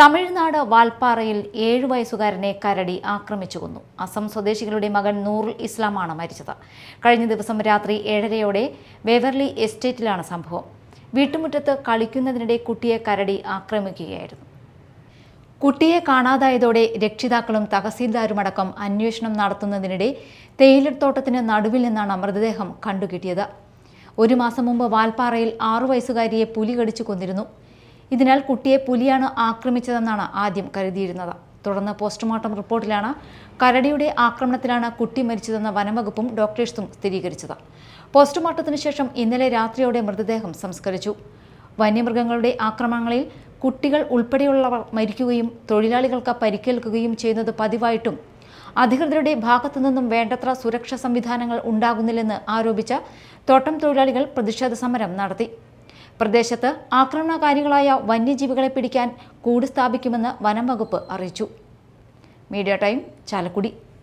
തമിഴ്നാട് വാൽപ്പാറയിൽ ഏഴു വയസ്സുകാരനെ കരടി ആക്രമിച്ചു കൊന്നു. അസം സ്വദേശികളുടെ മകൻ നൂറുൽ ഇസ്ലാമാണ് മരിച്ചത്. കഴിഞ്ഞ ദിവസം രാത്രി ഏഴരയോടെ വേവർലി എസ്റ്റേറ്റിലാണ് സംഭവം. വീട്ടുമുറ്റത്ത് കളിക്കുന്നതിനിടെ കുട്ടിയെ കരടി ആക്രമിക്കുകയായിരുന്നു. കുട്ടിയെ കാണാതായതോടെ രക്ഷിതാക്കളും തഹസീൽദാരുമടക്കം അന്വേഷണം നടത്തുന്നതിനിടെ തേയിലത്തോട്ടത്തിന് നടുവിൽ നിന്നാണ് മൃതദേഹം കണ്ടുകിട്ടിയത്. ഒരു മാസം മുമ്പ് വാൽപ്പാറയിൽ ആറു വയസ്സുകാരിയെ പുലി കടിച്ചു കൊന്നിരുന്നു. ഇതിനാൽ കുട്ടിയെ പുലിയാണ് ആക്രമിച്ചതെന്നാണ് ആദ്യം കരുതിയിരുന്നത്. തുടർന്ന് പോസ്റ്റ്മോർട്ടം റിപ്പോർട്ടിലാണ് കരടിയുടെ ആക്രമണത്തിലാണ് കുട്ടി മരിച്ചതെന്ന് വനംവകുപ്പും ഡോക്ടേഴ്സും സ്ഥിരീകരിച്ചത്. പോസ്റ്റ്മോർട്ടത്തിന് ശേഷം ഇന്നലെ രാത്രിയോടെ മൃതദേഹം സംസ്കരിച്ചു. വന്യമൃഗങ്ങളുടെ ആക്രമണങ്ങളിൽ കുട്ടികൾ ഉൾപ്പെടെയുള്ളവർ മരിക്കുകയും തൊഴിലാളികൾക്ക് പരിക്കേൽക്കുകയും ചെയ്യുന്നത് പതിവായിട്ടും അധികൃതരുടെ ഭാഗത്തുനിന്നും വേണ്ടത്ര സുരക്ഷാ സംവിധാനങ്ങൾ ഉണ്ടാകുന്നില്ലെന്ന് ആരോപിച്ച തോട്ടം തൊഴിലാളികൾ പ്രതിഷേധ സമരം നടത്തി. പ്രദേശത്ത് ആക്രമണകാരികളായ വന്യജീവികളെ പിടിക്കാൻ കൂട് സ്ഥാപിക്കുമെന്ന് വനം വകുപ്പ് അറിയിച്ചു. Media time Chalakudy.